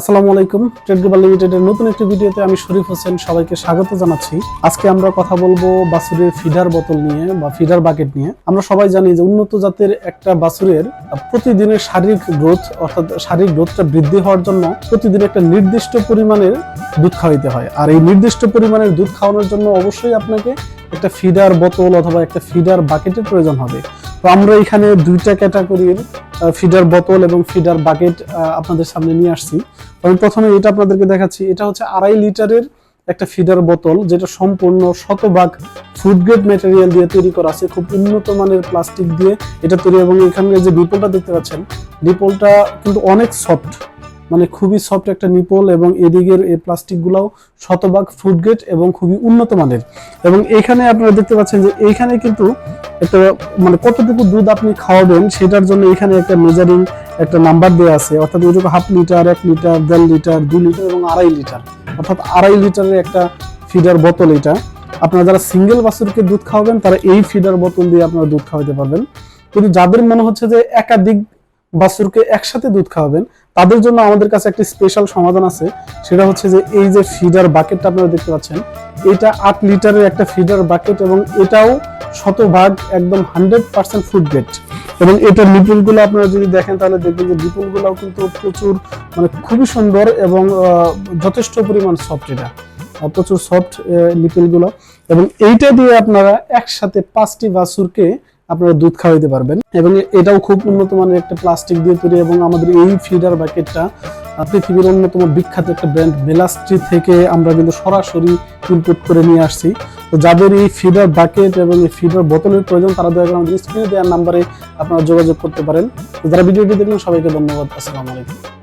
আসসালামু আলাইকুম trade global লিমিটেডের নতুন একটি ভিডিওতে আমি শরীফ হোসেন সবাইকে স্বাগত জানাচ্ছি। আজকে আমরা কথা বলব বাছুরের ফিডার বোতল নিয়ে বা ফিডার বাকেট নিয়ে। আমরা সবাই জানি যে উন্নত জাতের একটা বাছুরের প্রতিদিনের শারীরিক গ্রোথ অর্থাৎ শারীরিক গ্রোথটা বৃদ্ধি হওয়ার জন্য প্রতিদিন একটা নির্দিষ্ট পরিমাণের দুধ খাওয়াইতে হয়। আর এই নির্দিষ্ট পরিমাণের দুধ খাওয়ানোর জন্য অবশ্যই আপনাকে একটা ফিডার বোতল অথবা একটা ফিডার বাকেটের প্রয়োজন হবে। তো আমরা এখানে দুইটা ক্যাটাগরির ফিডার বোতল এবং ফিডার বাকেট আপনাদের সামনে নিয়ে আসছি। আমি প্রথমে এটা আপনাদেরকে দেখাচ্ছি। এটা হচ্ছে আড়াই লিটারের একটা ফিডার বোতল, যেটা সম্পূর্ণ শতভাগ ফুড গ্রেড ম্যাটেরিয়াল দিয়ে তৈরি করা আছে। খুব উন্নত মানের প্লাস্টিক দিয়ে এটা তৈরি এবং এখানে যে বিপলটা দেখতে পাচ্ছেন নিপলটা কিন্তু অনেক সফট মানে খুবই সফট একটা নিপল এবং এদিকের এই প্লাস্টিকগুলোও শতভাগ ফুড গ্রেড এবং খুবই উন্নত মানের। এবং এইখানে আপনারা দেখতে পাচ্ছেন যে এইখানে কিন্তু একটা মানে কতটুকু দুধ আপনি খাওয়াবেন সেটার জন্য এখানে একটা মেজারিং একটা নাম্বার দেওয়া আছে। অর্থাৎ ওইটুকু হাফ লিটার এক লিটার দেড় লিটার দুই লিটার এবং আড়াই লিটার অর্থাৎ আড়াই লিটারের একটা ফিডার বোতল এটা। আপনারা যারা সিঙ্গেল বাছুরকে দুধ খাওয়াবেন, তারা এই ফিডার বোতল দিয়ে আপনারা দুধ খাওয়াতে পারবেন। কিন্তু যাদের মনে হচ্ছে যে একাধিক বাছুরকে একসাথে দুধ খাওয়াবেন, তাদের জন্য আমাদের কাছে একটি স্পেশাল সমাধান আছে, সেটা হচ্ছে যে এই যে ফিডার বাকেটটা আপনারা দেখতে পাচ্ছেন, এটা আট লিটারের একটা ফিডার বাকেট এবং এটাও শতভাগ একদম হান্ড্রেড পার্সেন্ট ফুড গ্রেড এবং এটার নিপুলগুলো আপনারা যদি দেখেন, তাহলে দেখবেন যে নিপুলগুলোও কিন্তু প্রচুর মানে খুবই সুন্দর এবং যথেষ্ট পরিমাণ সফট এটা। প্রচুর সফট নিপুলগুলো এবং এইটা দিয়ে আপনারা একসাথে পাঁচটি বাছুরকে আপনারা দুধ খাওয়াইতে পারবেন। এবং এটাও খুব উন্নত মানের একটা প্লাস্টিক দিয়ে তৈরি এবং আমাদের এই ফিডার বাকেটটা পৃথিবীর অন্যতম বিখ্যাত একটা ব্র্যান্ড বেলাস্ট্রি থেকে আমরা কিন্তু সরাসরি ইনপুট করে নিয়ে আসছি। তো যাদের এই ফিডার বাকেট এবং এই ফিডার বোতলের প্রয়োজন, তারা দয়া করে আমাদের স্ক্রিনে দেওয়ার নাম্বারে আপনারা যোগাযোগ করতে পারেন। যারা ভিডিওটি দেখলেন, সবাইকে ধন্যবাদ। আসসালামু আলাইকুম।